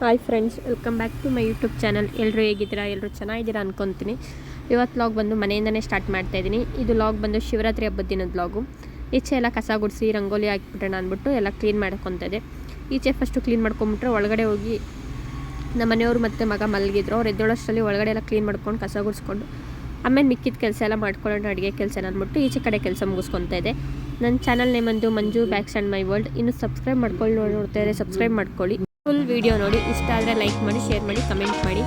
Hi friends welcome back to my YouTube channel ಎಲ್ಲರೂ ಹೇಗಿದ್ದೀರಾ? ಎಲ್ಲರೂ ಚೆನ್ನಾಗಿದ್ದೀರಾ ಅನ್ಕೊತೀನಿ. ಇವತ್ತು ಲಾಗ್ ಬಂದು ಮನೆಯಿಂದನೇ ಸ್ಟಾರ್ಟ್ ಮಾಡ್ತಾ ಇದ್ದೀನಿ. ಇದು ಲಾಗ್ ಬಂದು ಶಿವರಾತ್ರಿ ಹಬ್ಬದ ದಿನದ ಲಾಗು ಈಚೆ ಎಲ್ಲ ಕಸ ಗುಡಿಸಿ, ರಂಗೋಲಿ ಹಾಕಿಬಿಟ್ರೆ ಅಂದ್ಬಿಟ್ಟು ಎಲ್ಲ ಕ್ಲೀನ್ ಮಾಡ್ಕೊತಾ ಇದೆ ಈಚೆ ಫಸ್ಟು ಕ್ಲೀನ್ ಮಾಡ್ಕೊಂಬಿಟ್ರೆ ಒಳಗಡೆ ಹೋಗಿ ನಮ್ಮ ಮನೆಯವರು ಮತ್ತು ಮಗ ಮಲಗಿದ್ರು. ಅವ್ರು ಎದ್ದೇಳೋಷ್ಟರಲ್ಲಿ ಒಳಗಡೆ ಎಲ್ಲ ಕ್ಲೀನ್ ಮಾಡ್ಕೊಂಡು ಕಸ ಗುಡಿಸ್ಕೊಂಡು ಆಮೇಲೆ ಮಿಕ್ಕಿದ ಕೆಲಸ ಎಲ್ಲ ಮಾಡ್ಕೊಳ್ಳೋಣ, ಅಡುಗೆ ಕೆಲಸ ಅಂದ್ಬಿಟ್ಟು ಈಚೆ ಕಡೆ ಕೆಲಸ ಮುಗಿಸ್ಕೊತಾ ಇದೆ ನನ್ನ ಚಾನಲ್ ನೇಮ್ ಅಂದು Manju, backs and my world. ಇನ್ನು ಸಬ್ಸ್ಕ್ರೈಬ್ ಮಾಡ್ಕೊಳ್ಳಿ ನೋಡಿ ನೋಡ್ತಾ ಇದ್ದಾರೆ ಸಬ್ಸ್ಕ್ರೈಬ್ ಮಾಡ್ಕೊಳ್ಳಿ. ಫುಲ್ ವಿಡಿಯೋ ನೋಡಿ. ಇಷ್ಟ ಆದರೆ ಲೈಕ್ ಮಾಡಿ ಶೇರ್ ಮಾಡಿ ಕಮೆಂಟ್ ಮಾಡಿ.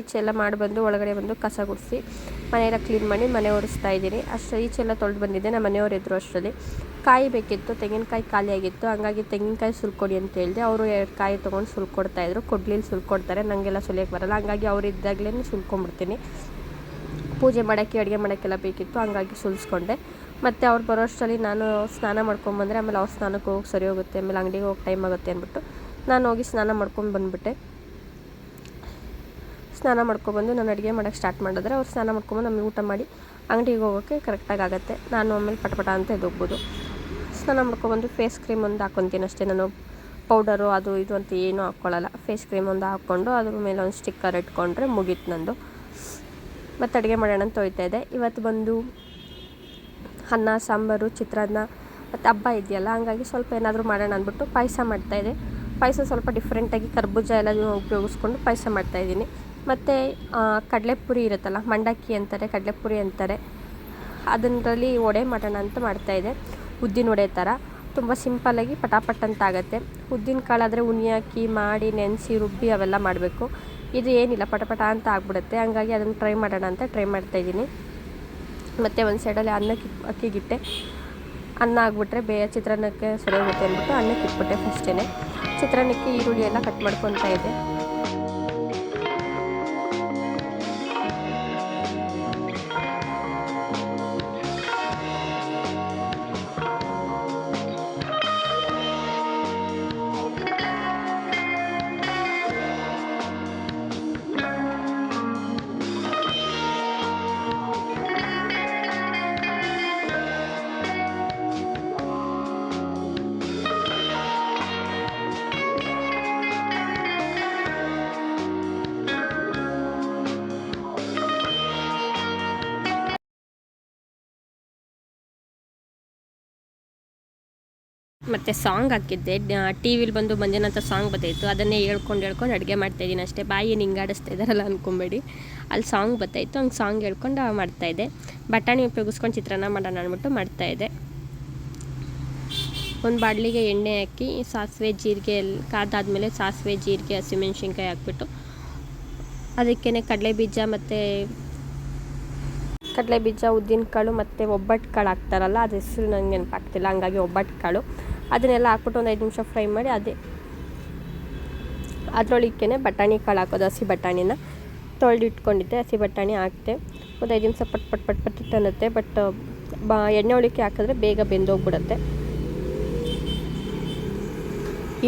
ಈಚೆಲ್ಲ ಮಾಡಿ ಬಂದು ಒಳಗಡೆ ಬಂದು ಕಸ ಗುಡಿಸಿ ಮನೆಯೆಲ್ಲ ಕ್ಲೀನ್ ಮಾಡಿ ಮನೆ ಒರೆಸ್ತಾ ಇದ್ದೀನಿ. ಅಷ್ಟು ಈಚೆಲ್ಲ ತೊಳೆದು ಬಂದಿದ್ದೆ, ನಮ್ಮ ಮನೆಯವರು ಇದ್ದರು ಅಷ್ಟರಲ್ಲಿ. ಕಾಯಿ ಬೇಕಿತ್ತು, ತೆಂಗಿನಕಾಯಿ ಖಾಲಿಯಾಗಿತ್ತು ಹಂಗಾಗಿ ತೆಂಗಿನಕಾಯಿ ಸುಲ್ಕೊಡಿ ಅಂತ ಹೇಳಿದೆ. ಅವರು ಎರಡು ಕಾಯಿ ತೊಗೊಂಡು ಸುಲ್ಕೊಡ್ತಾ ಇದ್ರು. ಕೊಡ್ಲಿಲ್ಲಿ ಸುಲ್ಕೊಡ್ತಾರೆ ನನಗೆಲ್ಲ ಸುಲಿಯೋಕ್ಕೆ ಬರಲ್ಲ. ಹಂಗಾಗಿ ಅವ್ರು ಇದ್ದಾಗಲೇ ಸುಲ್ಕೊಂಡ್ಬಿಡ್ತೀನಿ. ಪೂಜೆ ಮಾಡೋಕ್ಕೆ, ಅಡುಗೆ ಮಾಡೋಕ್ಕೆಲ್ಲ ಬೇಕಿತ್ತು, ಹಂಗಾಗಿ ಸುಲಿಸ್ಕೊಂಡೆ. ಮತ್ತು ಅವ್ರು ಬರೋ ಅಷ್ಟರಲ್ಲಿ ನಾನು ಸ್ನಾನ ಮಾಡ್ಕೊಂಬಂದರೆ ಆಮೇಲೆ ಅವ್ರು ಸ್ನಾನಕ್ಕೆ ಹೋಗಿ ಸರಿ ಹೋಗುತ್ತೆ, ಆಮೇಲೆ ಅಂಗಡಿಗೆ ಹೋಗಿ ಟೈಮ್ ಆಗುತ್ತೆ ಅಂದ್ಬಿಟ್ಟು ನಾನು ಹೋಗಿ ಸ್ನಾನ ಮಾಡ್ಕೊಂಡು ಬಂದುಬಿಟ್ಟೆ. ಸ್ನಾನ ಮಾಡ್ಕೊಬಂದು ನಾನು ಅಡುಗೆ ಮಾಡೋಕ್ಕೆ ಸ್ಟಾರ್ಟ್ ಮಾಡಿದ್ರೆ ಅವ್ರು ಸ್ನಾನ ಮಾಡ್ಕೊಂಬಂದು ನಮಗೆ ಊಟ ಮಾಡಿ ಅಂಗಡಿಗೆ ಹೋಗೋಕ್ಕೆ ಕರೆಕ್ಟಾಗಿ ಆಗುತ್ತೆ. ನಾನು ಆಮೇಲೆ ಪಟಪಟ ಅಂತ ಎದ್ದೋಗ್ಬೋದು ಸ್ನಾನ ಮಾಡ್ಕೊಬಂದು ಫೇಸ್ ಕ್ರೀಮ್ ಒಂದು ಹಾಕೊತೀನಿ ಅಷ್ಟೇ. ನಾನು ಪೌಡರು ಅದು ಇದು ಅಂತ ಏನೂ ಹಾಕ್ಕೊಳ್ಳಲ್ಲ ಫೇಸ್ ಕ್ರೀಮ್ ಒಂದು ಹಾಕ್ಕೊಂಡು ಅದ್ರ ಮೇಲೆ ಒಂದು ಸ್ಟಿಕ್ಕರ್ ಇಟ್ಕೊಂಡ್ರೆ ಮುಗೀತು ನಂದು. ಮತ್ತು ಅಡುಗೆ ಮಾಡೋಣ ಅಂತ ಹೋಯ್ತಾ ಇದೆ ಇವತ್ತು ಬಂದು ಅನ್ನ, ಸಾಂಬಾರು, ಚಿತ್ರಾನ್ನ, ಮತ್ತು ಹಬ್ಬ ಇದೆಯಲ್ಲ, ಹಂಗಾಗಿ ಸ್ವಲ್ಪ ಏನಾದರೂ ಮಾಡೋಣ ಅಂದ್ಬಿಟ್ಟು ಪಾಯಸ ಮಾಡ್ತಾಯಿದ್ದೆ ಪಾಯಸ ಸ್ವಲ್ಪ ಡಿಫ್ರೆಂಟಾಗಿ ಕರ್ಬೂಜ ಎಲ್ಲ ಉಪಯೋಗಿಸ್ಕೊಂಡು ಪಾಯಸ ಮಾಡ್ತಾಯಿದ್ದೀನಿ ಮತ್ತು ಕಡಲೆಪುರಿ ಇರುತ್ತಲ್ಲ, ಮಂಡಕ್ಕಿ ಅಂತಾರೆ, ಕಡಲೆಪುರಿ ಅಂತಾರೆ. ಅದರಲ್ಲಿ ವಡೆ ಮಾಡೋಣ ಅಂತ ಮಾಡ್ತಾಯಿದ್ದೆ ಉದ್ದಿನ ವಡೆ ಥರ. ತುಂಬ ಸಿಂಪಲ್ಲಾಗಿ ಪಟಾಪಟ್ ಅಂತ ಆಗುತ್ತೆ. ಉದ್ದಿನ ಕಾಳಾದರೆ ಉಣಿ ಹಾಕಿ, ಮಾಡಿ, ನೆನೆಸಿ, ರುಬ್ಬಿ ಅವೆಲ್ಲ ಮಾಡಬೇಕು. ಇದು ಏನಿಲ್ಲ, ಪಟಪಟ ಅಂತ ಆಗ್ಬಿಡುತ್ತೆ. ಹಂಗಾಗಿ ಅದನ್ನು ಟ್ರೈ ಮಾಡೋಣ ಅಂತ ಟ್ರೈ ಮಾಡ್ತಾಯಿದ್ದೀನಿ ಮತ್ತು ಒಂದು ಸೈಡಲ್ಲಿ ಅನ್ನಕ್ಕೆ ಅಕ್ಕಿಗಿಟ್ಟೆ ಅನ್ನ ಆಗಿಬಿಟ್ರೆ ಬೇರೆ ಚಿತ್ರಾನ್ನಕ್ಕೆ ಸರಿ ಹೋಗುತ್ತೆ ಅಂದ್ಬಿಟ್ಟು ಅನ್ನಕ್ಕೆ ಇಟ್ಬಿಟ್ಟೆ ಫಸ್ಟೇ ಚಿತ್ರಾನ್ನಕ್ಕೆ ಈರುಳ್ಳಿ ಎಲ್ಲ ಕಟ್ ಮಾಡ್ಕೊತಾ ಇದೆ. ಮತ್ತು ಸಾಂಗ್ ಹಾಕಿದ್ದೆ. ಟಿ ವಿಲಿ ಬಂದು ಮಂಜುನಾಥ ಸಾಂಗ್ ಬತ್ತಾಯಿತ್ತು ಅದನ್ನೇ ಹೇಳ್ಕೊಂಡು ಹೇಳ್ಕೊಂಡು ಅಡುಗೆ ಮಾಡ್ತಾಯಿದ್ದೀನಿ ಅಷ್ಟೇ. ಬಾಯಿ ಹಿಂಗಾಡಿಸ್ತಾ ಇದ್ದಾರಲ್ಲ ಅಂದ್ಕೊಂಬೇಡಿ ಅಲ್ಲಿ ಸಾಂಗ್ ಬತ್ತಾಯಿತ್ತು ಹಂಗೆ ಸಾಂಗ್ ಹೇಳ್ಕೊಂಡು ಮಾಡ್ತಾಯಿದ್ದೆ ಬಟಾಣಿ ಉಪಯೋಗಿಸ್ಕೊಂಡು ಚಿತ್ರಾನ್ನ ಮಾಡೋಣ ಅಂದ್ಬಿಟ್ಟು ಮಾಡ್ತಾಯಿದ್ದೆ ಒಂದು ಬಾಡ್ಲಿಗೆ ಎಣ್ಣೆ ಹಾಕಿ, ಸಾಸಿವೆ, ಜೀರಿಗೆ ಕಾದಾದ್ಮೇಲೆ ಸಾಸಿವೆ, ಜೀರಿಗೆ ಹಸಿಮೆಣ್ಸಿನ್ಕಾಯಿ ಹಾಕ್ಬಿಟ್ಟು ಅದಕ್ಕೇ ಕಡಲೆ ಬೀಜ ಮತ್ತು ಕಡಲೆ ಬೀಜ ಉದ್ದಿನ ಕಾಳು ಮತ್ತು ಒಬ್ಬಟ್ಟು ಕಾಳು ಹಾಕ್ತಾರಲ್ಲ, ಅದು ಹೆಸರು ನನಗೆ ನೆನಪಾಗ್ತಿಲ್ಲ. ಹಂಗಾಗಿ ಒಬ್ಬಟ್ಟು ಕಾಳು ಅದನ್ನೆಲ್ಲ ಹಾಕ್ಬಿಟ್ಟು ಒಂದು ಐದು ನಿಮಿಷ ಫ್ರೈ ಮಾಡಿ ಅದೇ ಅದರೊಳಗೆ ಬಟಾಣಿ ಕಾಳು ಹಾಕೋದು, ಹಸಿ ಬಟಾಣಿನ. ತೊಳೆದು ಇಟ್ಕೊಂಡಿದ್ದೆ ಹಸಿ ಬಟಾಣಿ ಹಾಕಿದೆ. ಒಂದು ಐದು ನಿಮಿಷ ಪಟ್ ಪಟ್ ಪಟ್ ಪಟ್ ಅನ್ನತ್ತೆ ಬಟ್, ಬಾ, ಎಣ್ಣೆ ಒಳಕ್ಕೆ ಹಾಕಿದ್ರೆ ಬೇಗ ಬೆಂದೋಗ್ಬಿಡುತ್ತೆ.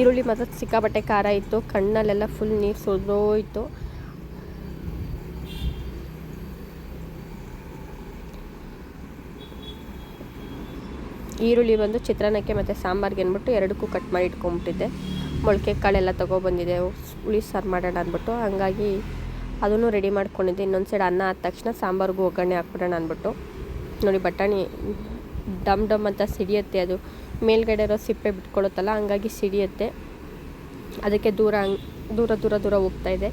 ಈರುಳ್ಳಿ ಮಾತ್ರ ಸಿಕ್ಕಾಬಟ್ಟೆ ಖಾರ ಇತ್ತು. ಕಣ್ಣಲ್ಲೆಲ್ಲ ಫುಲ್ ನೀರು ಸುರಿದೋಯ್ತು ಈರುಳ್ಳಿ ಬಂದು ಚಿತ್ರಾನ್ನಕ್ಕೆ ಮತ್ತು ಸಾಂಬಾರ್ಗೆ ಅಂದ್ಬಿಟ್ಟು ಎರಡಕ್ಕೂ ಕಟ್ ಮಾಡಿ ಇಟ್ಕೊಂಬಿಟ್ಟಿದ್ದೆ. ಮೊಳಕೆ ಕಾಳೆಲ್ಲ ತೊಗೊಬಂದಿದೆ. ಹುಳಿ ಸಾರು ಮಾಡೋಣ ಅಂದ್ಬಿಟ್ಟು. ಹಂಗಾಗಿ ಅದನ್ನು ರೆಡಿ ಮಾಡ್ಕೊಂಡಿದ್ದೆ. ಇನ್ನೊಂದು ಸೈಡ್ ಅನ್ನ ಆದ ತಕ್ಷಣ ಸಾಂಬಾರಿಗೂ ಒಗ್ಗರಣೆ ಹಾಕ್ಬಿಡೋಣ ಅಂದ್ಬಿಟ್ಟು. ನೋಡಿ ಬಟಾಣಿ ಡಮ್ ಡಮ್ ಅಂತ ಸಿಡಿಯುತ್ತೆ ಅದು. ಮೇಲ್ಗಡೆ ಇರೋ ಸಿಪ್ಪೆ ಬಿಟ್ಕೊಳ್ಳುತ್ತಲ್ಲ, ಹಂಗಾಗಿ ಸಿಡಿಯುತ್ತೆ. ಅದಕ್ಕೆ ದೂರ ದೂರ ದೂರ ದೂರ ಹೋಗ್ತಾಯಿದೆ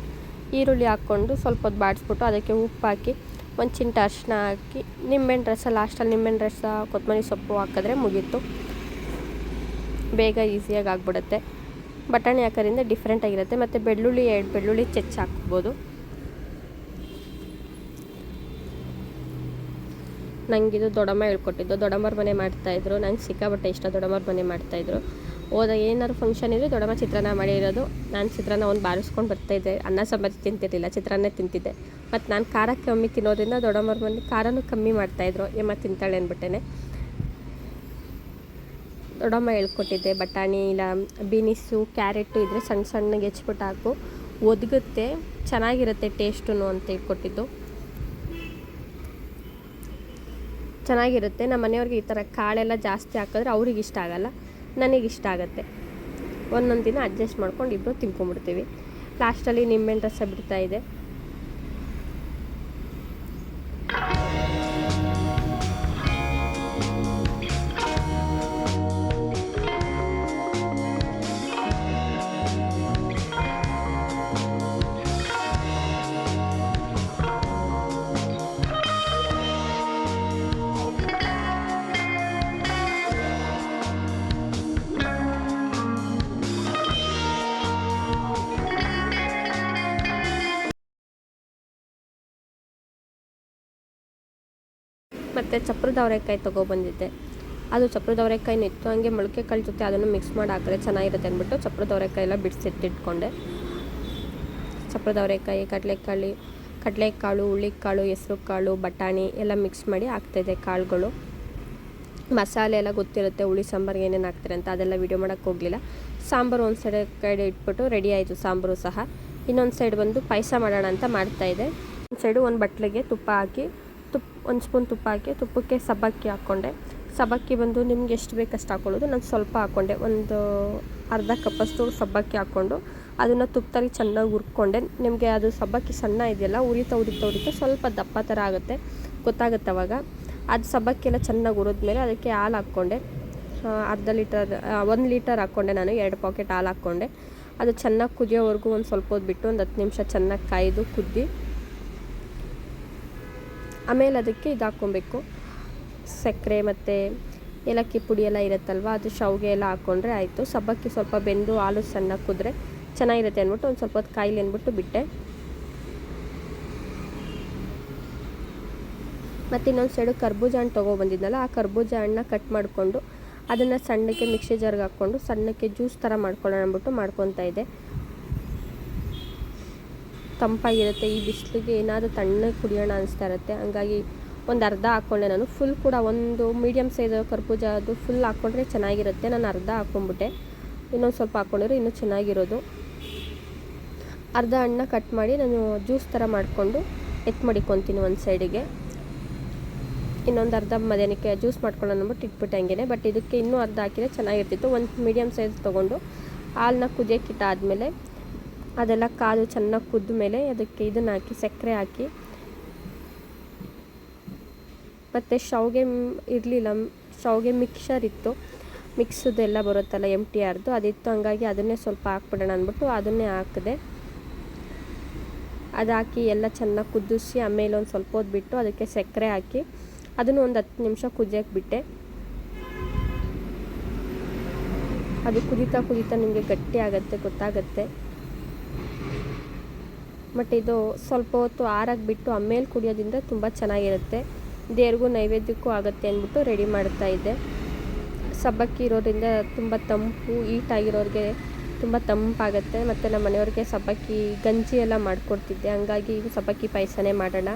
ಈರುಳ್ಳಿ ಹಾಕ್ಕೊಂಡು ಸ್ವಲ್ಪ ಹೊತ್ತು ಬಾಡಿಸ್ಬಿಟ್ಟು ಅದಕ್ಕೆ ಉಪ್ಪು ಹಾಕಿ ಒಂದು ಚಿಂಟ ಅರಿಶಿನ ಹಾಕಿ, ನಿಂಬೆಹಣ್ಣು ರಸ ಲಾಸ್ಟಲ್ಲಿ ನಿಂಬೆಹಣ್ಣು ರಸ, ಕೊತ್ತಂಬರಿ ಸೊಪ್ಪು ಹಾಕಿದ್ರೆ ಮುಗೀತು. ಬೇಗ ಈಸಿಯಾಗಿ ಆಗಿಬಿಡುತ್ತೆ. ಬಟಾಣಿ ಹಾಕೋದ್ರಿಂದ ಡಿಫ್ರೆಂಟಾಗಿರುತ್ತೆ ಮತ್ತು ಬೆಳ್ಳುಳ್ಳಿ ಎರಡು ಬೆಳ್ಳುಳ್ಳಿ ಚೆಚ್ಚಿ ಹಾಕ್ಬೋದು. ನನಗಿದು ದೊಡಮ್ಮ ಹೇಳ್ಕೊಟ್ಟಿದ್ದು. ದೊಡ್ಡಮ್ಮರ ಮನೆ ಮಾಡ್ತಾಯಿದ್ರು ನಂಗೆ ಸಿಕ್ಕಾಬಟ್ಟೆ ಇಷ್ಟ ದೊಡ್ಡಮ್ಮರ ಮನೆ ಮಾಡ್ತಾಯಿದ್ರು ಹೋದ ಏನಾದ್ರು ಫಂಕ್ಷನ್ ಇದ್ದರೆ ದೊಡಮ್ಮ ಚಿತ್ರಾನ್ನ ಮಾಡಿರೋದು ನಾನು ಚಿತ್ರಾನ್ನ ಒಂದು ಬಾರಿಸ್ಕೊಂಡು ಬರ್ತಾಯಿದ್ದೆ ಅನ್ನ, ಸಾಂಬಾರು ತಿಂತಿರಲಿಲ್ಲ. ಚಿತ್ರಾನ್ನ ತಿಂತಿದ್ದೆ. ಮತ್ತು ನಾನು ಖಾರ ಕಮ್ಮಿ ತಿನ್ನೋದ್ರಿಂದ ದೊಡ್ಡಮ್ಮರ ಮನೆ ಖಾರನೂ ಕಮ್ಮಿ ಮಾಡ್ತಾಯಿದ್ರು ಎಮ್ಮ ತಿಂತಾಳೆ ಅಂದ್ಬಿಟ್ಟೆ ದೊಡ್ಡಮ್ಮ ಹೇಳ್ಕೊಟ್ಟಿದ್ದೆ, ಬಟಾಣಿ ಇಲ್ಲ, ಬೀನಿಸು, ಕ್ಯಾರೆಟು ಇದ್ದರೆ ಸಣ್ಣ ಸಣ್ಣಗೆ ಹೆಚ್ಬಿಟ್ಟು ಹಾಕು. ಒದಗುತ್ತೆ, ಚೆನ್ನಾಗಿರುತ್ತೆ ಟೇಸ್ಟು ಅಂತ ಹೇಳ್ಕೊಟ್ಟಿದ್ದು. ಚೆನ್ನಾಗಿರುತ್ತೆ. ನಮ್ಮ ಮನೆಯವ್ರಿಗೆ ಈ ಥರ ಕಾಳೆಲ್ಲ ಜಾಸ್ತಿ ಹಾಕಿದ್ರೆ ಅವ್ರಿಗೆ ಇಷ್ಟ ಆಗಲ್ಲ, ನನಗೆ ಇಷ್ಟ ಆಗುತ್ತೆ. ಒಂದೊಂದು ದಿನ ಅಡ್ಜಸ್ಟ್ ಮಾಡ್ಕೊಂಡು ಇಬ್ಬರು ತಿನ್ಕೊಂಡ್ಬಿಡ್ತೀವಿ. ಲಾಸ್ಟಲ್ಲಿ ನಿಂಬೆಹಣ್ಣು ರಸ ಬಿಡ್ತಾ ಮತ್ತು ಚಪ್ರದ ಅವರೆಕಾಯಿ ತೊಗೊಬಂದಿದ್ದೆ. ಅದು ಚಪ್ರದ ಅವರೆಕಾಯಿನ ಇತ್ತು. ಹಂಗೆ ಮೊಳಕೆ ಕಾಳು ಜೊತೆ ಅದನ್ನು ಮಿಕ್ಸ್ ಮಾಡಿ ಹಾಕಿದ್ರೆ ಚೆನ್ನಾಗಿರುತ್ತೆ ಅಂದ್ಬಿಟ್ಟು ಚಪ್ರದ ಅವರೆಕಾಯಿ ಎಲ್ಲ ಬಿಡಿಸಿಟ್ಟಿಟ್ಕೊಂಡೆ ಚಪ್ರದ ಅವರೆಕಾಯಿ ಕಡಲೆಕಾಳು ಕಡಲೆಕಾಳು ಕಾಳು ಹೆಸ್ರು ಕಾಳು ಬಟಾಣಿ ಎಲ್ಲ ಮಿಕ್ಸ್ ಮಾಡಿ ಹಾಕ್ತಾಯಿದ್ದೆ ಕಾಳುಗಳು. ಮಸಾಲೆ ಎಲ್ಲ ಗೊತ್ತಿರುತ್ತೆ ಹುಳಿ, ಸಾಂಬಾರ್ಗೆ ಏನೇನು ಹಾಕ್ತಾರೆ ಅಂತ. ಅದೆಲ್ಲ ವೀಡಿಯೋ ಮಾಡೋಕ್ಕೆ ಹೋಗಲಿಲ್ಲ. ಸಾಂಬಾರು ಒಂದು ಸೈಡ್ ಕಡೆ ಇಟ್ಬಿಟ್ಟು ರೆಡಿ ಆಯಿತು ಸಾಂಬಾರು ಸಹ. ಇನ್ನೊಂದು ಸೈಡ್ ಬಂದು ಪಾಯಸ ಮಾಡೋಣ ಅಂತ ಮಾಡ್ತಾಯಿದ್ದೆ ಒಂದು ಸೈಡು ಒಂದು ಬಟ್ಲಿಗೆ ತುಪ್ಪ ಹಾಕಿ ಒಂದು ಸ್ಪೂನ್ ತುಪ್ಪ ಹಾಕಿ ತುಪ್ಪಕ್ಕೆ ಸಬ್ಬಕ್ಕಿ ಹಾಕ್ಕೊಂಡೆ. ಸಬ್ಬಕ್ಕಿ ಬಂದು ನಿಮ್ಗೆ ಎಷ್ಟು ಬೇಕಷ್ಟು ಹಾಕ್ಕೊಳ್ಳೋದು ನಾನು ಸ್ವಲ್ಪ ಹಾಕ್ಕೊಂಡೆ. ಒಂದು ಅರ್ಧ ಕಪ್ಪಷ್ಟು ಸಬ್ಬಕ್ಕಿ ಹಾಕ್ಕೊಂಡು ಅದನ್ನು ತುಪ್ಪದಲ್ಲಿ ಚೆನ್ನಾಗಿ ಹುರ್ಕೊಂಡೆ. ನಿಮಗೆ ಅದು ಸಬ್ಬಕ್ಕಿ ಸಣ್ಣ ಇದೆಯಲ್ಲ, ಉರಿತಾ ಉರಿತಾ ಉರಿತಾ ಸ್ವಲ್ಪ ದಪ್ಪ ಥರ ಆಗುತ್ತೆ, ಗೊತ್ತಾಗುತ್ತೆ ಅವಾಗ. ಅದು ಸಬ್ಬಕ್ಕಿ ಎಲ್ಲ ಚೆನ್ನಾಗಿ ಹುರಿದ್ಮೇಲೆ ಅದಕ್ಕೆ ಹಾಲು ಹಾಕ್ಕೊಂಡೆ. ಅರ್ಧ ಲೀಟರ್ ಒಂದು ಲೀಟರ್ ಹಾಕ್ಕೊಂಡೆ ನಾನು, ಎರಡು ಪಾಕೆಟ್ ಹಾಲು ಹಾಕ್ಕೊಂಡೆ. ಅದು ಚೆನ್ನಾಗಿ ಕುದಿಯೋವರೆಗೂ ಒಂದು ಸ್ವಲ್ಪ ಹೊತ್ತು ಬಿಟ್ಟು ಒಂದು ಹತ್ತು ನಿಮಿಷ ಚೆನ್ನಾಗಿ ಕಾಯ್ದು ಕುದ್ದಿ ಆಮೇಲೆ ಅದಕ್ಕೆ ಇದು ಹಾಕ್ಕೊಬೇಕು ಸಕ್ಕರೆ ಮತ್ತು ಏಲಕ್ಕಿ ಪುಡಿ ಎಲ್ಲ ಇರುತ್ತಲ್ವ, ಅದು ಶಾವಿಗೆ ಎಲ್ಲ ಹಾಕ್ಕೊಂಡ್ರೆ ಆಯಿತು. ಸಬ್ಬಕ್ಕಿ ಸ್ವಲ್ಪ ಬೆಂದು, ಹಾಲು ಸಣ್ಣ ಕುದ್ರೆ ಚೆನ್ನಾಗಿರುತ್ತೆ ಅಂದ್ಬಿಟ್ಟು ಒಂದು ಸ್ವಲ್ಪ ಹೊತ್ತು ಕಾಯಿಲೆ ಅಂದ್ಬಿಟ್ಟು ಬಿಟ್ಟೆ. ಮತ್ತು ಇನ್ನೊಂದು ಸೈಡು ಕರ್ಬೂಜ ಹಣ್ಣು ತೊಗೊಬಂದಿದ್ನಲ್ಲ, ಆ ಕರ್ಬೂಜ ಹಣ್ಣನ್ನ ಕಟ್ ಮಾಡಿಕೊಂಡು ಅದನ್ನು ಸಣ್ಣಕ್ಕೆ ಮಿಕ್ಸಿ ಜಾರ್ಗೆ ಹಾಕ್ಕೊಂಡು ಸಣ್ಣಕ್ಕೆ ಜ್ಯೂಸ್ ಥರ ಮಾಡ್ಕೊಳ್ಳೋಣ ಅಂದ್ಬಿಟ್ಟು ಮಾಡ್ಕೊತಾ ಇದ್ದೆ. ತಂಪಾಗಿರುತ್ತೆ, ಈ ಬಿಸಿಲಿಗೆ ಏನಾದರೂ ತಣ್ಣಗೆ ಕುಡಿಯೋಣ ಅನಿಸ್ತಾ ಇರುತ್ತೆ. ಹಂಗಾಗಿ ಒಂದು ಅರ್ಧ ಹಾಕ್ಕೊಂಡೆ ನಾನು. ಫುಲ್ ಕೂಡ ಒಂದು ಮೀಡಿಯಮ್ ಸೈಜ್ ಕರ್ಬೂಜ ಅದು ಫುಲ್ ಹಾಕ್ಕೊಂಡ್ರೆ ಚೆನ್ನಾಗಿರುತ್ತೆ. ನಾನು ಅರ್ಧ ಹಾಕ್ಕೊಂಬಿಟ್ಟೆ ಇನ್ನೊಂದು ಸ್ವಲ್ಪ ಹಾಕ್ಕೊಂಡಿರೋ ಇನ್ನೂ ಚೆನ್ನಾಗಿರೋದು. ಅರ್ಧ ಹಣ್ಣ ಕಟ್ ಮಾಡಿ ನಾನು ಜ್ಯೂಸ್ ಥರ ಮಾಡಿಕೊಂಡು ಎತ್ತು ಮಡಿಕೊತೀನಿ ಒಂದು ಸೈಡಿಗೆ ಇನ್ನೊಂದು ಅರ್ಧ ಮಧ್ಯಾಹ್ನಕ್ಕೆ ಜ್ಯೂಸ್ ಮಾಡ್ಕೊಳ್ಳೋಣ ಅಂದ್ಬಿಟ್ಟು ಇಟ್ಬಿಟ್ಟೆ ಹಂಗೆ ಬಟ್ ಇದಕ್ಕೆ ಇನ್ನೂ ಅರ್ಧ ಹಾಕಿದರೆ ಚೆನ್ನಾಗಿರ್ತಿತ್ತು. ಒಂದು ಮೀಡಿಯಮ್ ಸೈಜ್ ತೊಗೊಂಡು ಹಾಲನ್ನ ಕುದಿಯೋಕೆ ಇಟ್ಟಾದಮೇಲೆ ಅದೆಲ್ಲ ಕಾದು ಚೆನ್ನಾಗಿ ಕುದ್ದ ಮೇಲೆ ಅದಕ್ಕೆ ಇದನ್ನು ಹಾಕಿ, ಸಕ್ಕರೆ ಹಾಕಿ. ಮತ್ತು ಶಾವಿಗೆ ಇರಲಿಲ್ಲ, ಶಾವಿಗೆ ಮಿಕ್ಸರ್ ಇತ್ತು. ಮಿಕ್ಸದೆಲ್ಲ ಬರುತ್ತಲ್ಲ ಎಂ ಟಿ ಆರ್ದು ಅದಿತ್ತು ಹಂಗಾಗಿ ಅದನ್ನೇ ಸ್ವಲ್ಪ ಹಾಕ್ಬಿಡೋಣ ಅಂದ್ಬಿಟ್ಟು ಅದನ್ನೇ ಹಾಕಿದೆ. ಅದು ಹಾಕಿ ಎಲ್ಲ ಚೆನ್ನಾಗಿ ಕುದಿಸಿ, ಆಮೇಲೆ ಒಂದು ಸ್ವಲ್ಪ ಹೊತ್ತು ಅದಕ್ಕೆ ಸಕ್ಕರೆ ಹಾಕಿ ಅದನ್ನು ಒಂದು ಹತ್ತು ನಿಮಿಷ ಕುದಿಯೋಕೆ ಬಿಟ್ಟೆ. ಅದು ಕುದೀತಾ ಕುದೀತಾ ನಿಮಗೆ ಗಟ್ಟಿ ಆಗುತ್ತೆ, ಗೊತ್ತಾಗುತ್ತೆ. ಬಟ್ ಇದು ಸ್ವಲ್ಪ ಹೊತ್ತು ಆರಾಗಿ ಬಿಟ್ಟು ಆಮೇಲೆ ಕುಡಿಯೋದ್ರಿಂದ ತುಂಬ ಚೆನ್ನಾಗಿರುತ್ತೆ. ದೇವ್ರಿಗೂ ನೈವೇದ್ಯಕ್ಕೂ ಆಗುತ್ತೆ ಅಂದ್ಬಿಟ್ಟು ರೆಡಿ ಮಾಡ್ತಾ ಇದ್ದೆ. ಸಬ್ಬಕ್ಕಿ ಇರೋದ್ರಿಂದ ತುಂಬ ತಂಪು ಈಟಾಗಿರೋರಿಗೆ ತುಂಬ ತಂಪಾಗುತ್ತೆ. ಮತ್ತು ನಮ್ಮ ಮನೆಯವ್ರಿಗೆ ಸಬ್ಬಕ್ಕಿ ಗಂಜಿ ಎಲ್ಲ ಮಾಡಿಕೊಡ್ತಿದ್ದೆ. ಹಂಗಾಗಿ ಸಬ್ಬಕ್ಕಿ ಪಾಯಸನೇ ಮಾಡೋಣ.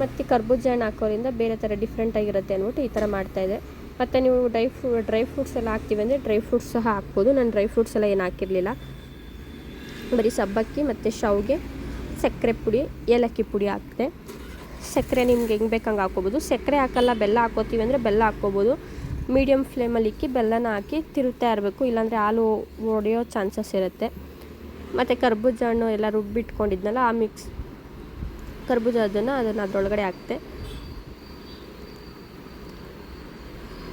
ಮತ್ತು ಕರ್ಬೂಜ ಹಣ್ಣು ಹಾಕೋದ್ರಿಂದ ಬೇರೆ ಥರ ಡಿಫ್ರೆಂಟಾಗಿರುತ್ತೆ ಅಂದ್ಬಿಟ್ಟು ಈ ಥರ ಮಾಡ್ತಾಯಿದ್ದೆ ಮತ್ತು ನೀವು ಡ್ರೈ ಫ್ರೂ, ಡ್ರೈ ಫ್ರೂಟ್ಸ್ ಎಲ್ಲ ಹಾಕ್ತೀವಿ ಅಂದರೆ ಡ್ರೈ ಫ್ರೂಟ್ಸ್ ಸಹ ಹಾಕ್ಬೋದು. ನಾನು ಡ್ರೈ ಫ್ರೂಟ್ಸ್ ಎಲ್ಲ ಏನು ಹಾಕಿರಲಿಲ್ಲ. ಬರೀ ಸಬ್ಬಕ್ಕಿ ಮತ್ತು ಶಾವಿಗೆ. ಸಕ್ಕರೆ ಪುಡಿ, ಏಲಕ್ಕಿ ಪುಡಿ ಹಾಕಿದೆ. ಸಕ್ಕರೆ ನಿಮ್ಗೆ ಹೆಂಗೆ ಬೇಕಂಗೆ ಹಾಕ್ಕೋಬೋದು. ಸಕ್ಕರೆ ಹಾಕಲ್ಲ, ಬೆಲ್ಲ ಹಾಕೋತೀವಿ ಅಂದರೆ ಬೆಲ್ಲ ಹಾಕ್ಕೋಬೋದು. ಮೀಡಿಯಮ್ ಫ್ಲೇಮಲ್ಲಿ ಇಕ್ಕಿ, ಬೆಲ್ಲನ ಹಾಕಿ ತಿರುತ್ತಾ ಇರಬೇಕು. ಇಲ್ಲಾಂದರೆ ಹಾಲು ಒಡೆಯೋ ಚಾನ್ಸಸ್ ಇರುತ್ತೆ. ಮತ್ತು ಕರ್ಬೂಜ ಹಣ್ಣು ಎಲ್ಲ ರುಬ್ಬಿಟ್ಕೊಂಡಿದ್ನಲ್ಲ, ಆ ಮಿಕ್ಸ್ ಕರ್ಬೂಜ ಅದನ್ನು ಅದನ್ನು ಅದರೊಳಗಡೆ ಹಾಕ್ತೆ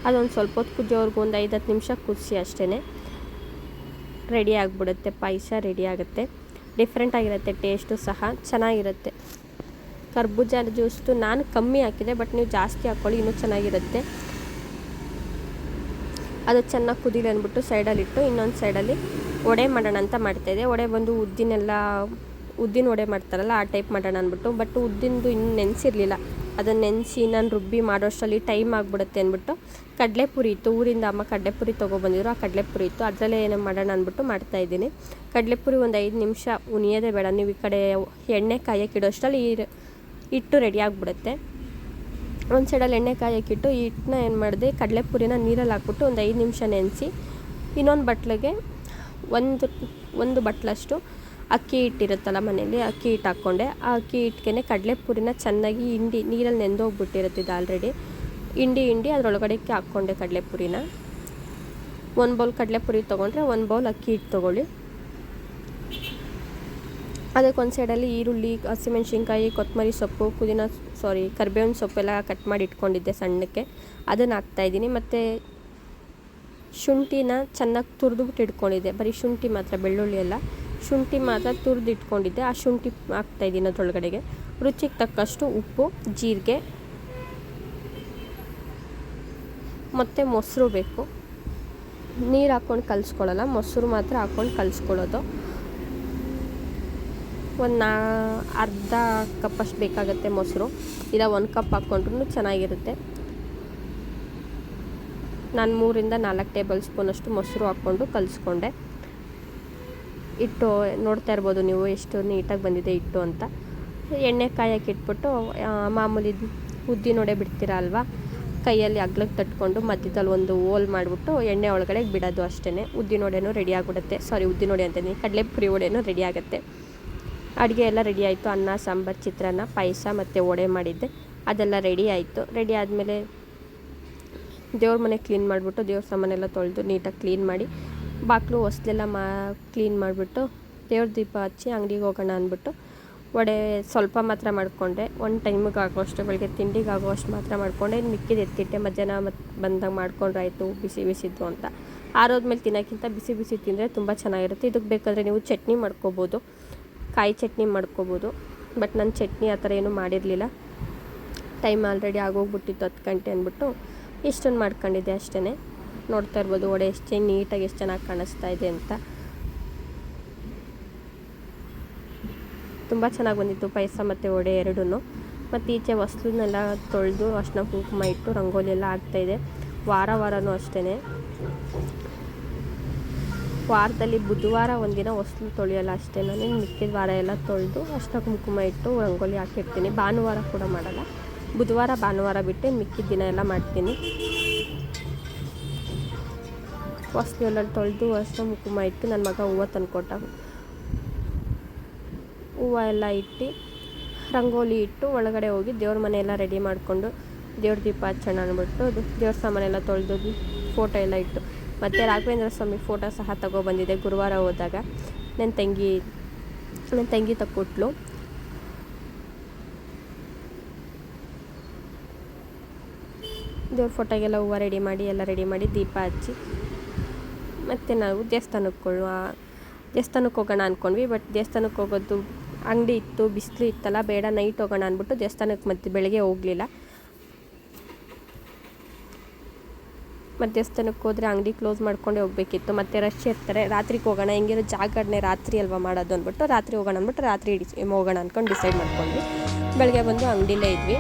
ಅದೊಂದು ಸ್ವಲ್ಪ ಹೊತ್ತು ಕುದಿಯೋವರೆಗೂ ಒಂದು ಐದು ಹತ್ತು ನಿಮಿಷ ಕುದಿಸಿ ಅಷ್ಟೇ ರೆಡಿ ಆಗಿಬಿಡುತ್ತೆ, ಪಾಯಸ ರೆಡಿ ಆಗುತ್ತೆ. ಡಿಫ್ರೆಂಟ್ ಆಗಿರುತ್ತೆ ಟೇಸ್ಟು ಸಹ ಚೆನ್ನಾಗಿರುತ್ತೆ. ಕರ್ಬೂಜ ಜ್ಯೂಸ್ದು ನಾನು ಕಮ್ಮಿ ಹಾಕಿದೆ ಬಟ್ ನೀವು ಜಾಸ್ತಿ ಹಾಕ್ಕೊಳ್ಳಿ, ಇನ್ನೂ ಚೆನ್ನಾಗಿರುತ್ತೆ. ಅದು ಚೆನ್ನಾಗಿ ಕುದೀಲಿ ಅಂದ್ಬಿಟ್ಟು ಸೈಡಲ್ಲಿಟ್ಟು ಇನ್ನೊಂದು ಸೈಡಲ್ಲಿ ವಡೆ ಮಾಡೋಣ ಅಂತ ಮಾಡ್ತಾಯಿದ್ದೆ ವಡೆ ಬಂದು ಉದ್ದಿನೆಲ್ಲ, ಉದ್ದಿನ ವಡೆ ಮಾಡ್ತಾರಲ್ಲ, ಆ ಟೈಪ್ ಮಾಡೋಣ ಅಂದ್ಬಿಟ್ಟು ಬಟ್ ಉದ್ದಿನದು ಇನ್ನೂ ನೆನೆಸಿರಲಿಲ್ಲ. ಅದನ್ನು ನೆನೆಸಿ ನಾನು ರುಬ್ಬಿ ಮಾಡೋಷ್ಟರಲ್ಲಿ ಟೈಮ್ ಆಗಿಬಿಡುತ್ತೆ ಅಂದ್ಬಿಟ್ಟು ಕಡಲೆಪುರಿ ಇತ್ತು. ಊರಿಂದ ಅಮ್ಮ ಕಡಲೆಪುರಿ ತೊಗೊಬಂದಿದ್ರು. ಆ ಕಡಲೆಪುರಿ ಇತ್ತು. ಅದರಲ್ಲೇ ಏನೋ ಮಾಡೋಣ ಅಂದ್ಬಿಟ್ಟು ಮಾಡ್ತಾಯಿದ್ದೀನಿ ಕಡಲೆಪುರಿ ಒಂದು ಐದು ನಿಮಿಷ ಉನಿಯೋದೇ ಬೇಡ. ನೀವು ಈ ಕಡೆ ಎಣ್ಣೆ ಕಾಯಕ್ಕೆ ಇಡೋಷ್ಟರಲ್ಲಿ ಈ ಹಿಟ್ಟು ರೆಡಿ ಆಗಿಬಿಡುತ್ತೆ. ಒಂದು ಸೈಡಲ್ಲಿ ಎಣ್ಣೆ ಕಾಯಕ್ಕಿಟ್ಟು ಈ ಹಿಟ್ಟನ್ನ ಏನು ಮಾಡಿದೆ, ಕಡಲೆಪುರಿನ ನೀರಲ್ಲಿ ಹಾಕ್ಬಿಟ್ಟು ಒಂದು ಐದು ನಿಮಿಷ ನೆನೆಸಿ ಇನ್ನೊಂದು ಬಟ್ಲಿಗೆ ಒಂದು ಒಂದು ಬಟ್ಲಷ್ಟು ಅಕ್ಕಿ ಹಿಟ್ಟಿರುತ್ತಲ್ಲ ಮನೇಲಿ ಅಕ್ಕಿ ಹಿಟ್ಟು ಹಾಕ್ಕೊಂಡೆ. ಆ ಅಕ್ಕಿ ಹಿಟ್ಟಿಗೆ ಕಡಲೆಪುರಿನ ಚೆನ್ನಾಗಿ ಹಿಂಡಿ, ನೀರಲ್ಲಿ ನೆಂದೋಗ್ಬಿಟ್ಟಿರುತ್ತೆ ಇದು ಆಲ್ರೆಡಿ ಹಿಂಡಿ ಹಿಂಡಿ ಅದರೊಳಗಡೆಗೆ ಹಾಕ್ಕೊಂಡೆ ಕಡಲೆಪುರಿನ. ಒಂದು ಬೌಲ್ ಕಡಲೆಪುರಿ ತೊಗೊಂಡ್ರೆ ಒಂದು ಬೌಲ್ ಅಕ್ಕಿ ಹಿಟ್ಟು ತೊಗೊಳ್ಳಿ. ಅದಕ್ಕೆ ಒಂದು ಸೈಡಲ್ಲಿ ಈರುಳ್ಳಿ, ಹಸಿಮೆಣ್ಸಿನ್ಕಾಯಿ, ಕೊತ್ತಂಬರಿ ಸೊಪ್ಪು, ಪುದೀನ ಸಾರಿ ಕರಿಬೇವಿನ ಸೊಪ್ಪೆಲ್ಲ ಕಟ್ ಮಾಡಿ ಇಟ್ಕೊಂಡಿದ್ದೆ ಸಣ್ಣಕ್ಕೆ. ಅದನ್ನು ಹಾಕ್ತಾಯಿದ್ದೀನಿ ಮತ್ತು ಶುಂಠಿನ ಚೆನ್ನಾಗಿ ತುರಿದ್ಬಿಟ್ಟು ಇಟ್ಕೊಂಡಿದ್ದೆ. ಬರೀ ಶುಂಠಿ ಮಾತ್ರ, ಬೆಳ್ಳುಳ್ಳಿ ಎಲ್ಲ. ಶುಂಠಿ ಮಾತ್ರ ತುರಿದಿಟ್ಕೊಂಡಿದ್ದೆ. ಆ ಶುಂಠಿ ಹಾಕ್ತಾಯಿದ್ದೀನಿ ಅದರೊಳಗಡೆಗೆ. ರುಚಿಗೆ ತಕ್ಕಷ್ಟು ಉಪ್ಪು, ಜೀರಿಗೆ, ಮತ್ತು ಮೊಸರು ಬೇಕು. ನೀರು ಹಾಕ್ಕೊಂಡು ಕಲಿಸ್ಕೊಳ್ಳಲ್ಲ, ಮೊಸರು ಮಾತ್ರ ಹಾಕ್ಕೊಂಡು ಕಲಿಸ್ಕೊಳ್ಳೋದು. ಒಂದು ನಾ, ಅರ್ಧ ಕಪ್ಪಷ್ಟು ಬೇಕಾಗುತ್ತೆ ಮೊಸರು. ಇಲ್ಲ, ಒಂದು ಕಪ್ ಹಾಕ್ಕೊಂಡ್ರೂ ಚೆನ್ನಾಗಿರುತ್ತೆ. ನಾನು ಮೂರಿಂದ ನಾಲ್ಕು ಟೇಬಲ್ ಸ್ಪೂನಷ್ಟು ಮೊಸರು ಹಾಕ್ಕೊಂಡು ಕಲಿಸ್ಕೊಂಡೆ. ಹಿಟ್ಟು ನೋಡ್ತಾ ಇರ್ಬೋದು ನೀವು ಎಷ್ಟು ನೀಟಾಗಿ ಬಂದಿದೆ ಹಿಟ್ಟು ಅಂತ. ಎಣ್ಣೆ ಕಾಯಕ್ಕೆ ಇಟ್ಬಿಟ್ಟು ಮಾಮೂಲಿ ಉದ್ದಿನ ವಡೆ ಬಿಡ್ತೀರ ಅಲ್ವಾ? ಕೈಯಲ್ಲಿ ಅಗ್ಲಕ್ಕೆ ತಟ್ಕೊಂಡು ಮಧ್ಯದಲ್ಲಿ ಒಂದು ಹೋಲ್ ಮಾಡಿಬಿಟ್ಟು ಎಣ್ಣೆ ಒಳಗಡೆ ಬಿಡೋದು ಅಷ್ಟೇ ಉದ್ದಿನ ವಡೆನೂ ರೆಡಿ ಆಗಿಬಿಡುತ್ತೆ. ಸಾರಿ ಉದ್ದಿನ ವಡೆ ಅಂತೀನಿ. ಕಡಲೆಪುರಿ ವಡೆನೂ ರೆಡಿ ಆಗುತ್ತೆ. ಅಡುಗೆ ಎಲ್ಲ ರೆಡಿ ಆಯಿತು. ಅನ್ನ, ಸಾಂಬಾರು, ಚಿತ್ರಾನ್ನ, ಪಾಯಸ ಮತ್ತು ವಡೆ ಮಾಡಿದ್ದೆ. ಅದೆಲ್ಲ ರೆಡಿ ಆಯಿತು. ರೆಡಿ ಆದಮೇಲೆ ದೇವ್ರ ಮನೆ ಕ್ಲೀನ್ ಮಾಡಿಬಿಟ್ಟು ದೇವ್ರ ಸಾಮಾನೆಲ್ಲ ತೊಳೆದು ನೀಟಾಗಿ ಕ್ಲೀನ್ ಮಾಡಿ ಬಾಗಿಲು ಹೊಸ್ಲೆಲ್ಲ ಮಾ ಕ್ಲೀನ್ ಮಾಡಿಬಿಟ್ಟು ದೇವ್ರ ದೀಪ ಹಚ್ಚಿ ಅಂಗಡಿಗೆ ಹೋಗೋಣ ಅಂದ್ಬಿಟ್ಟು ವಡೆ ಸ್ವಲ್ಪ ಮಾತ್ರ ಮಾಡಿಕೊಂಡೆ. ಒಂದು ಟೈಮಿಗೆ ಆಗೋಷ್ಟು ಬೆಳಗ್ಗೆ ತಿಂಡಿಗೆ ಆಗೋಷ್ಟು ಮಾತ್ರ ಮಾಡಿಕೊಂಡೆ. ಮಿಕ್ಕಿದ ಎತ್ತಿಟ್ಟೆ ಮಧ್ಯಾಹ್ನ ಮತ್ತು ಬಂದಾಗ ಮಾಡ್ಕೊಂಡ್ರೆ ಆಯಿತು ಬಿಸಿ ಬಿಸಿದ್ದು ಅಂತ. ಆರೋದ್ಮೇಲೆ ತಿನ್ನೋಕ್ಕಿಂತ ಬಿಸಿ ಬಿಸಿ ತಿಂದರೆ ತುಂಬ ಚೆನ್ನಾಗಿರುತ್ತೆ. ಇದಕ್ಕೆ ಬೇಕಾದರೆ ನೀವು ಚಟ್ನಿ ಮಾಡ್ಕೋಬೋದು. ಕಾಯಿ ಚಟ್ನಿ ಮಾಡ್ಕೋಬೋದು. ಬಟ್ ನಾನು ಚಟ್ನಿ ಆ ಥರ ಏನೂ ಮಾಡಿರಲಿಲ್ಲ. ಟೈಮ್ ಆಲ್ರೆಡಿ ಆಗೋಗ್ಬಿಟ್ಟಿತ್ತು ಹತ್ತು ಗಂಟೆ ಅಂದ್ಬಿಟ್ಟು ಇಷ್ಟೊಂದು ಮಾಡ್ಕೊಂಡಿದ್ದೆ ಅಷ್ಟೇ ನೋಡ್ತಾ ಇರ್ಬೋದು ವಡೆ ಎಷ್ಟು ನೀಟಾಗಿ ಎಷ್ಟು ಚೆನ್ನಾಗಿ ಕಾಣಿಸ್ತಾ ಇದೆ ಅಂತ. ತುಂಬ ಚೆನ್ನಾಗಿ ಬಂದಿತ್ತು ಪಾಯಸ ಮತ್ತು ವಡೆ ಎರಡೂ ಮತ್ತು ಈಚೆ ಹೊಸ್ಲನ್ನೆಲ್ಲ ತೊಳೆದು ಅಷ್ಟನ್ನ ಕುಂಕುಮ ಇಟ್ಟು ರಂಗೋಲಿ ಎಲ್ಲ ಆಗ್ತಾಯಿದೆ ವಾರ ವಾರನೂ ಅಷ್ಟೇ ವಾರದಲ್ಲಿ ಬುಧವಾರ ಒಂದಿನ ಹೊಸ್ಲು ತೊಳೆಯಲ್ಲ ಅಷ್ಟೇ. ನಾನು ಮಿಕ್ಕಿದ ವಾರ ಎಲ್ಲ ತೊಳೆದು ಅಷ್ಟನ್ನ ಕುಂಕುಮ ಇಟ್ಟು ರಂಗೋಲಿ ಹಾಕಿರ್ತೀನಿ. ಭಾನುವಾರ ಕೂಡ ಮಾಡಲ್ಲ. ಬುಧವಾರ ಭಾನುವಾರ ಬಿಟ್ಟು ಮಿಕ್ಕಿದ ದಿನ ಎಲ್ಲ ಮಾಡ್ತೀನಿ. ಹೊಸ್ಲು ಎಲ್ಲ ತೊಳೆದು ಹೊಸ ಕುಂಕುಮ ಇಟ್ಟು ನನ್ನ ಮಗ ಹೂವು ತಂದುಕೊಟ್ಟ ಹೂವು ಎಲ್ಲ ಇಟ್ಟು ರಂಗೋಲಿ ಇಟ್ಟು ಒಳಗಡೆ ಹೋಗಿ ದೇವ್ರ ಮನೆಯೆಲ್ಲ ರೆಡಿ ಮಾಡಿಕೊಂಡು ದೇವ್ರ ದೀಪ ಹಚ್ಚೋಣ ಅಂದ್ಬಿಟ್ಟು ದೇವ್ರ ಸಾಮಾನೆಲ್ಲ ತೊಳೆದು ಫೋಟೋ ಎಲ್ಲ ಇಟ್ಟು. ಮತ್ತು ರಾಘವೇಂದ್ರ ಸ್ವಾಮಿ ಫೋಟೋ ಸಹ ತಗೊಬಂದಿದ್ದೆ ಗುರುವಾರ ಹೋದಾಗ. ನನ್ನ ತಂಗಿ ನನ್ನ ತಂಗಿ ತಕ್ಕೊಟ್ಲು. ದೇವ್ರ ಫೋಟೋಗೆಲ್ಲ ಹೂವು ರೆಡಿ ಮಾಡಿ, ಎಲ್ಲ ರೆಡಿ ಮಾಡಿ ದೀಪ ಹಚ್ಚಿ ಮತ್ತು ನಾವು ದೇವಸ್ಥಾನಕ್ಕೆ ದೇವಸ್ಥಾನಕ್ಕೆ ಹೋಗೋಣ ಅಂದ್ಕೊಂಡ್ವಿ ಬಟ್ ದೇವಸ್ಥಾನಕ್ಕೆ ಹೋಗೋದು ಅಂಗಡಿ ಇತ್ತು, ಬಿಸಿಲು ಇತ್ತಲ್ಲ, ಬೇಡ, ನೈಟ್ ಹೋಗೋಣ ಅಂದ್ಬಿಟ್ಟು ದೇವಸ್ಥಾನಕ್ಕೆ ಮತ್ತೆ ಬೆಳಗ್ಗೆ ಹೋಗಲಿಲ್ಲ. ಮತ್ತು ದೇವಸ್ಥಾನಕ್ಕೆ ಹೋದರೆ ಅಂಗಡಿ ಕ್ಲೋಸ್ ಮಾಡ್ಕೊಂಡೇ ಹೋಗಬೇಕಿತ್ತು, ಮತ್ತು ರಶ್ ಇರ್ತಾರೆ, ರಾತ್ರಿಗೆ ಹೋಗೋಣ ಹೆಂಗಿರೋ ಜಾಗರಣೆ ರಾತ್ರಿ ಅಲ್ವಾ ಮಾಡೋದು ಅಂದ್ಬಿಟ್ಟು ರಾತ್ರಿ ಹೋಗೋಣ ಅಂದ್ಬಿಟ್ಟು ರಾತ್ರಿ ಹೋಗೋಣ ಅಂದ್ಕೊಂಡು ಡಿಸೈಡ್ ಮಾಡ್ಕೊಂಡ್ವಿ. ಬೆಳಗ್ಗೆ ಬಂದು ಅಂಗಡಿಲೇ ಇದ್ವಿ.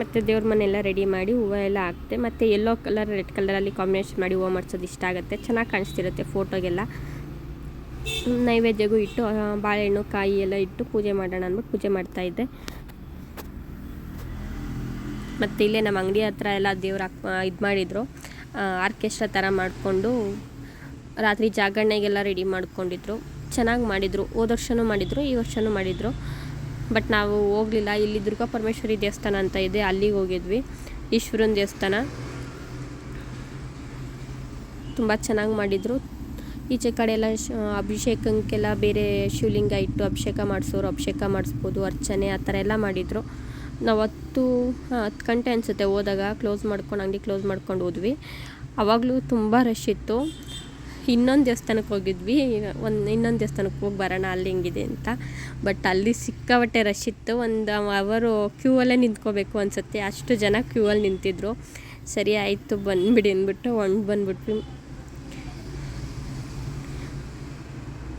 ಮತ್ತು ದೇವ್ರ ಮನೆಯೆಲ್ಲ ರೆಡಿ ಮಾಡಿ ಹೂವು ಎಲ್ಲ ಹಾಕ್ತೆ. ಮತ್ತು ಯೆಲ್ಲೋ ಕಲರ್ ರೆಡ್ ಕಲರಲ್ಲಿ ಕಾಂಬಿನೇಷನ್ ಮಾಡಿ ಹೂವು ಮಾಡಿಸೋದು ಇಷ್ಟ ಆಗುತ್ತೆ. ಚೆನ್ನಾಗಿ ಕಾಣಿಸ್ತಿರುತ್ತೆ ಫೋಟೋಗೆಲ್ಲ ನೈವೇದ್ಯಗೂ ಇಟ್ಟು ಬಾಳೆಹಣ್ಣು, ಕಾಯಿ ಎಲ್ಲ ಇಟ್ಟು ಪೂಜೆ ಮಾಡೋಣ ಅಂದ್ಬಿಟ್ಟು ಪೂಜೆ ಮಾಡ್ತಾಯಿದ್ದೆ ಮತ್ತು ಇಲ್ಲೇ ನಮ್ಮ ಅಂಗಡಿ ಹತ್ರ ಎಲ್ಲ ದೇವ್ರು ಹಾಕ್ ಇದು ಮಾಡಿದರು. ಆರ್ಕೆಸ್ಟ್ರಾ ಥರ ಮಾಡಿಕೊಂಡು ರಾತ್ರಿ ಜಾಗರಣೆಗೆಲ್ಲ ರೆಡಿ ಮಾಡ್ಕೊಂಡಿದ್ರು. ಚೆನ್ನಾಗಿ ಮಾಡಿದರು. ಹೋದ ವರ್ಷವೂ ಮಾಡಿದರು, ಈ ವರ್ಷವೂ ಮಾಡಿದರು. ಬಟ್ ನಾವು ಹೋಗಲಿಲ್ಲ. ಇಲ್ಲಿ ದುರ್ಗಾ ಪರಮೇಶ್ವರಿ ದೇವಸ್ಥಾನ ಅಂತ ಇದೆ. ಅಲ್ಲಿಗೆ ಹೋಗಿದ್ವಿ. ಈಶ್ವರನ ದೇವಸ್ಥಾನ. ತುಂಬ ಚೆನ್ನಾಗಿ ಮಾಡಿದರು. ಈಚೆ ಕಡೆ ಎಲ್ಲ ಅಭಿಷೇಕಕ್ಕೆಲ್ಲ ಬೇರೆ ಶಿವಲಿಂಗ ಇಟ್ಟು ಅಭಿಷೇಕ ಮಾಡಿಸೋರು, ಅಭಿಷೇಕ ಮಾಡಿಸ್ಬೋದು, ಅರ್ಚನೆ ಆ ಥರ ಎಲ್ಲ ಮಾಡಿದರು. ನಾವು ಹತ್ತು ಹತ್ತು ಗಂಟೆ ಅನಿಸುತ್ತೆ ಹೋದಾಗ. ಕ್ಲೋಸ್ ಮಾಡ್ಕೊಂಡು, ಅಂಗಡಿ ಕ್ಲೋಸ್ ಮಾಡ್ಕೊಂಡು ಹೋದ್ವಿ. ಆವಾಗಲೂ ತುಂಬ ರಶ್ ಇತ್ತು. ಇನ್ನೊಂದು ದೇವಸ್ಥಾನಕ್ಕೆ ಹೋಗಿದ್ವಿ. ಒಂದು ಇನ್ನೊಂದು ದೇವಸ್ಥಾನಕ್ಕೆ ಹೋಗಿ ಬರೋಣ, ಅಲ್ಲಿ ಹೆಂಗಿದೆ ಅಂತ. ಬಟ್ ಅಲ್ಲಿ ಸಿಕ್ಕಾಪಟ್ಟೆ ರಶ್ ಇತ್ತು. ಒಂದು ಅವರು ಕ್ಯೂ ಅಲ್ಲೇ ನಿಂತ್ಕೋಬೇಕು ಅನಿಸುತ್ತೆ. ಅಷ್ಟು ಜನ ಕ್ಯೂ ಅಲ್ಲಿ ನಿಂತಿದ್ರು. ಸರಿ, ಆಯಿತು, ಬಂದ್ಬಿಡಿ ಅಂದ್ಬಿಟ್ಟು ಒಂದು ಬಂದ್ಬಿಟ್ವಿ.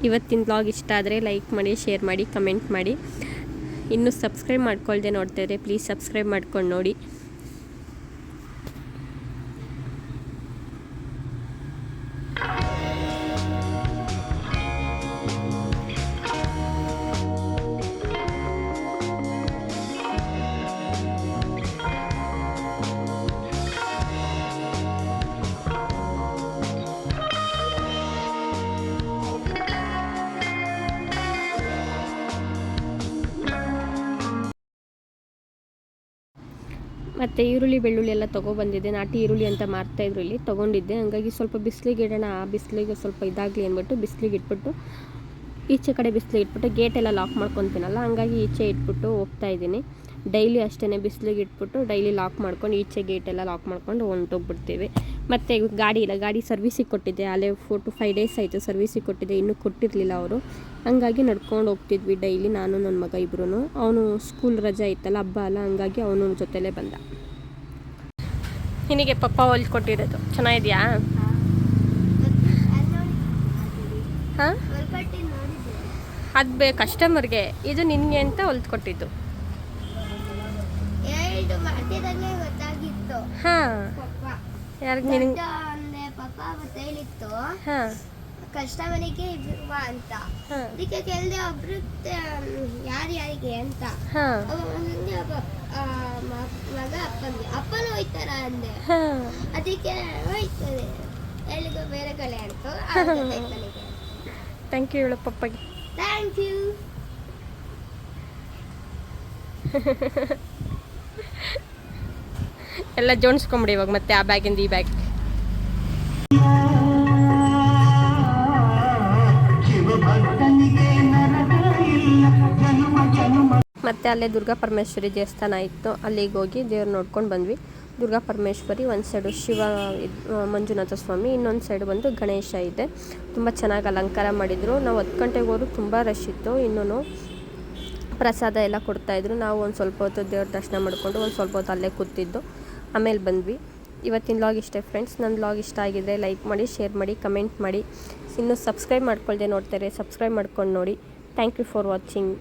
ಇವತ್ತಿನ ಬ್ಲಾಗ್ ಇಷ್ಟ ಆದರೆ ಲೈಕ್ ಮಾಡಿ ಶೇರ್ ಮಾಡಿ ಕಮೆಂಟ್ ಮಾಡಿ. ಇನ್ನೂ ಸಬ್ಸ್ಕ್ರೈಬ್ ಮಾಡ್ಕೊಳ್ದೆ ನೋಡ್ತಾಯಿದ್ರೆ ಪ್ಲೀಸ್ ಸಬ್ಸ್ಕ್ರೈಬ್ ಮಾಡ್ಕೊಂಡು ನೋಡಿ. ಮತ್ತು ಈರುಳ್ಳಿ, ಬೆಳ್ಳುಳ್ಳಿ ಎಲ್ಲ ತೊಗೊಬಂದಿದ್ದೆ. ನಾಟಿ ಈರುಳ್ಳಿ ಅಂತ ಮಾರ್ತಾಯಿದ್ರು ಇಲ್ಲಿ. ತೊಗೊಂಡಿದ್ದೆ. ಹಂಗಾಗಿ ಸ್ವಲ್ಪ ಬಿಸಿಲಿಗೆ ಇಡೋಣ. ಆ ಬಿಸಿಲಿಗೆ ಸ್ವಲ್ಪ ಇದಾಗಲಿ ಅಂದ್ಬಿಟ್ಟು ಬಿಸಿಲಿಗೆ ಇಟ್ಬಿಟ್ಟು ಈಚೆ ಕಡೆ ಬಿಸಿಲಿಗೆ ಇಟ್ಬಿಟ್ಟು ಗೇಟ್ ಎಲ್ಲ ಲಾಕ್ ಮಾಡ್ಕೊತೀನಲ್ಲ, ಹಂಗಾಗಿ ಈಚೆ ಇಟ್ಬಿಟ್ಟು ಹೋಗ್ತಾ ಇದ್ದೀನಿ. ಡೈಲಿ ಅಷ್ಟೇ ಬಿಸಿಲಿಗೆ ಇಟ್ಬಿಟ್ಟು ಡೈಲಿ ಲಾಕ್ ಮಾಡ್ಕೊಂಡು ಈಚೆ ಗೇಟ್ ಎಲ್ಲ ಲಾಕ್ ಮಾಡ್ಕೊಂಡು ಹೊಂಟೋಗ್ಬಿಡ್ತೀವಿ. ಮತ್ತು ಗಾಡಿ ಇಲ್ಲ. ಗಾಡಿ ಸರ್ವಿಸಿಗೆ ಕೊಟ್ಟಿದ್ದೆ. ಅಲ್ಲೇ ಫೋರ್ ಟು ಫೈವ್ ಡೇಸ್ ಆಯಿತು ಸರ್ವಿಸಿಗೆ ಕೊಟ್ಟಿದ್ದೆ. ಇನ್ನೂ ಕೊಟ್ಟಿರಲಿಲ್ಲ ಅವರು. ಹಂಗಾಗಿ ನಡ್ಕೊಂಡು ಹೋಗ್ತಿದ್ವಿ ಡೈಲಿ ನಾನು ನನ್ನ ಮಗ ಇಬ್ಬರು ಅವನು ಸ್ಕೂಲ್ ರಜೆ ಇತ್ತಲ್ಲ, ಹಬ್ಬ ಅಲ್ಲ. ಹಂಗಾಗಿ ಅವನು ಜೊತೆಲೇ ಬಂದ. ನಿನಗೆ ಪಪ್ಪ ಹೊಲ್ದು ಕೊಟ್ಟಿರೋದು. ಚೆನ್ನಾಗಿದೆಯಾ? ಹಾಂ. ಅದು ಬೇ ಕಸ್ಟಮರ್ಗೆ. ಇದು ನಿನಗೆ ಅಂತ ಹೊಲ್ದು ಕೊಟ್ಟಿದ್ದು. ಎರಡು ಮಧ್ಯದಲ್ಲೇ ಗೊತ್ತಾಗಿತ್ತು. ಹಾಂ. ಯಾರಿಗೆ ನಿನಗೆ ಹಾಂ. ಕಸ್ಟಮರಿಗೆ ಅಂತ. ಅದಕ್ಕೆ ಕೇಳಿದೆ ಒಬ್ರು ಯಾರ್ಯಾರಿಗೆ ಅಂತ. ಮಗ ಅಪ್ಪನಿಗೆ ಅಪ್ಪನೂ ಹೋಯ್ತಾರ ಅಂದೆ. ಅದಕ್ಕೆ ಹೋಯ್ತದೆ. ಎಲ್ಲಿಗೂ ಬೇರೆ ಕಡೆ ಅಂತ. ಥ್ಯಾಂಕ್ ಯು ಹೇಳು ಪಪ್ಪಗೆ ಥ್ಯಾಂಕ್ ಯು ಎಲ್ಲ ಜೋಡಿಸ್ಕೊಂಬಿಡಿ ಇವಾಗ ಮತ್ತೆ ಆ ಬ್ಯಾಗಿಂದ ಈ ಬ್ಯಾಗ್ ಮತ್ತೆ ಅಲ್ಲೇ ದುರ್ಗಾ ಪರಮೇಶ್ವರಿ ದೇವಸ್ಥಾನ ಇತ್ತು. ಅಲ್ಲಿಗೆ ಹೋಗಿ ದೇವ್ರು ನೋಡ್ಕೊಂಡು ಬಂದ್ವಿ. ದುರ್ಗಾ ಪರಮೇಶ್ವರಿ, ಒಂದು ಸೈಡು ಶಿವ ಮಂಜುನಾಥ ಸ್ವಾಮಿ, ಇನ್ನೊಂದು ಸೈಡು ಬಂದು ಗಣೇಶ ಇದೆ. ತುಂಬ ಚೆನ್ನಾಗಿ ಅಲಂಕಾರ ಮಾಡಿದರು. ನಾವು ಹತ್ತು ಗಂಟೆಗೆ ಹೋದ್ರು ತುಂಬ ರಶ್ ಇತ್ತು. ಇನ್ನೂ ಪ್ರಸಾದ ಎಲ್ಲ ಕೊಡ್ತಾಯಿದ್ರು ನಾವು ಒಂದು ಸ್ವಲ್ಪ ಹೊತ್ತು ದೇವ್ರ ದರ್ಶನ ಮಾಡಿಕೊಂಡು ಒಂದು ಸ್ವಲ್ಪ ಹೊತ್ತು ಅಲ್ಲೇ ಕೂತಿದ್ದು. ಆಮೇಲೆ ಬಂದ್ವಿ. ಇವತ್ತಿನ ಲಾಗ್ ಇಷ್ಟೇ ಫ್ರೆಂಡ್ಸ್ ನನ್ನ ಲಾಗ್ ಇಷ್ಟ ಆಗಿದೆ ಲೈಕ್ ಮಾಡಿ ಶೇರ್ ಮಾಡಿ ಕಮೆಂಟ್ ಮಾಡಿ. ಇನ್ನೂ ಸಬ್ಸ್ಕ್ರೈಬ್ ಮಾಡ್ಕೊಳ್ದೆ ನೋಡ್ತಾರೆ. ಸಬ್ಸ್ಕ್ರೈಬ್ ಮಾಡ್ಕೊಂಡು ನೋಡಿ. Thank you for watching